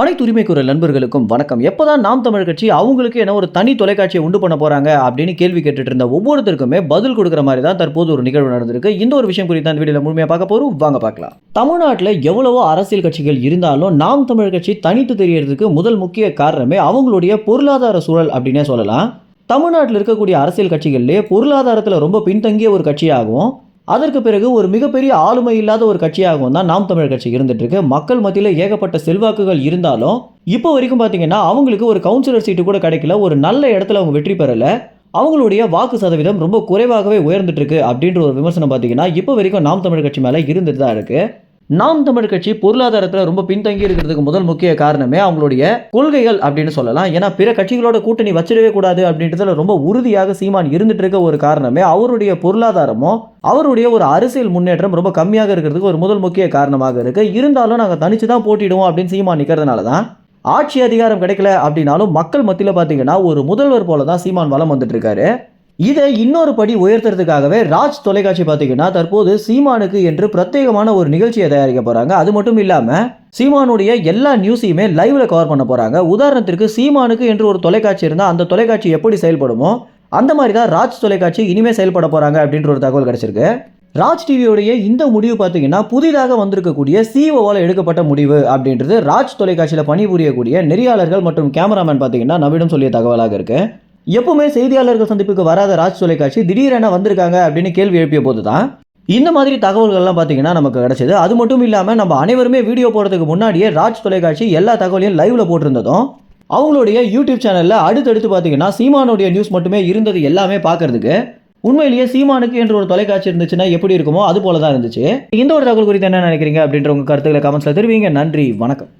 அனைத்து உரிமைக்குரல் நண்பர்களுக்கும் வணக்கம். எப்போதான் நாம் தமிழ் கட்சி அவங்களுக்கு என்ன ஒரு தனி தொலைக்காட்சியை உண்டு பண்ண போறாங்க அப்படின்னு கேள்வி கேட்டுட்டு இருந்த ஒவ்வொருத்தருக்குமே பதில் கொடுக்குற மாதிரி தான் தற்போது ஒரு நிகழ்வு நடந்திருக்கு. இந்த ஒரு விஷயம் குறித்து அந்த வீடியோல முழுமையாக பார்க்க போறோம். வாங்க பார்க்கலாம். தமிழ்நாட்டில் எவ்வளவோ அரசியல் கட்சிகள் இருந்தாலும் நாம் தமிழ் கட்சி தனித்து தெரியறதுக்கு முதல் முக்கிய காரணமே அவங்களுடைய பொருளாதார சூழல் அப்படின்னே சொல்லலாம். தமிழ்நாட்டில் இருக்கக்கூடிய அரசியல் கட்சிகள்லேயே பொருளாதாரத்தில் ரொம்ப பின்தங்கிய ஒரு கட்சியாகவும் அதற்கு பிறகு ஒரு மிகப்பெரிய ஆளுமை இல்லாத ஒரு கட்சியாகவும் தான் நாம் தமிழர் கட்சி இருந்துட்டு இருக்கு மக்கள் மத்தியில் ஏகப்பட்ட செல்வாக்குகள் இருந்தாலும் இப்போ வரைக்கும் பார்த்தீங்கன்னா அவங்களுக்கு ஒரு கவுன்சிலர் சீட்டு கூட கிடைக்கல. ஒரு நல்ல இடத்துல அவங்க வெற்றி பெறலை. அவங்களுடைய வாக்கு சதவீதம் ரொம்ப குறைவாகவே உயர்ந்துட்டு இருக்கு அப்படின்ற ஒரு விமர்சனம் பார்த்தீங்கன்னா இப்போ வரைக்கும் நாம் தமிழர் கட்சி மேலே இருந்துட்டு தான் இருக்குது நாம் தமிழ் கட்சி பொருளாதாரத்தில் ரொம்ப பின்தங்கி இருக்கிறதுக்கு முதல் முக்கிய காரணமே அவங்களுடைய கொள்கைகள் அப்படின்னு சொல்லலாம். ஏன்னா பிற கட்சிகளோட கூட்டணி வச்சிடவே கூடாது அப்படின்றதுல ரொம்ப உறுதியாக சீமான் இருந்துட்டு இருக்க ஒரு காரணமே அவருடைய பொருளாதாரமும் அவருடைய ஒரு அரசியல் முன்னேற்றம் ரொம்ப கம்மியாக இருக்கிறதுக்கு ஒரு முதல் முக்கிய காரணமாக இருக்கு. இருந்தாலும் நாங்கள் தனிச்சு தான் போட்டிடுவோம் அப்படின்னு சீமான் நிற்கிறதுனால தான் ஆட்சி அதிகாரம் கிடைக்கல அப்படின்னாலும் மக்கள் மத்தியில் பார்த்தீங்கன்னா ஒரு முதல்வர் போல தான் சீமான் வளம் வந்துட்டு இருக்காரு. இதை இன்னொரு படி உயர்த்துறதுக்காகவே ராஜ் தொலைக்காட்சி பார்த்தீங்கன்னா தற்போது சீமானுக்கு என்று பிரத்யேகமான ஒரு நிகழ்ச்சியை தயாரிக்க போகிறாங்க அது மட்டும் இல்லாமல் சீமானுடைய எல்லா நியூஸையுமே லைவ்ல கவர் பண்ண போகிறாங்க உதாரணத்திற்கு சீமானுக்கு என்று ஒரு தொலைக்காட்சி இருந்தால் அந்த தொலைக்காட்சி எப்படி செயல்படுமோ அந்த மாதிரி தான் ராஜ் தொலைக்காட்சி இனிமேல் செயல்பட போகிறாங்க அப்படின்ற ஒரு தகவல் கிடைச்சிருக்கு. ராஜ் டிவியோடைய இந்த முடிவு பார்த்தீங்கன்னா புதிதாக வந்திருக்கக்கூடிய சிஓவால் எடுக்கப்பட்ட முடிவு அப்படின்றது ராஜ் தொலைக்காட்சியில் பணிபுரியக்கூடிய நெறியாளர்கள் மற்றும் கேமராமேன் பார்த்தீங்கன்னா நம்மிடம் சொல்லிய தகவலாக இருக்குது எப்பவுமே செய்தியாளர்கள் சந்திப்புக்கு வராத ராஜ் தொலைக்காட்சி திடீரென வந்திருக்காங்க அப்படின்னு கேள்வி எழுப்பிய போது தான் இந்த மாதிரி தகவல்கள்லாம் பார்த்தீங்கன்னா நமக்கு கிடச்சிது. அது மட்டும் இல்லாமல் நம்ம அனைவருமே வீடியோ போடுறதுக்கு முன்னாடியே ராஜ் தொலைக்காட்சி எல்லா தகவலையும் லைவ்ல போட்டிருந்ததும் அவங்களுடைய யூடியூப் சேனலில் அடுத்தடுத்து பார்த்தீங்கன்னா சீமானுடைய நியூஸ் மட்டுமே இருந்தது எல்லாமே பார்க்கறதுக்கு உண்மையிலேயே சீமானுக்கு என்று ஒரு தொலைக்காட்சி இருந்துச்சுன்னா எப்படி இருக்குமோ அது போல தான் இருந்துச்சு. இந்த ஒரு தகவல் குறித்து என்ன நினைக்கிறீங்க அப்படின்ற உங்கள் கருத்துக்களை கமெண்ட்ஸில் தெரிவிங்க. நன்றி வணக்கம்.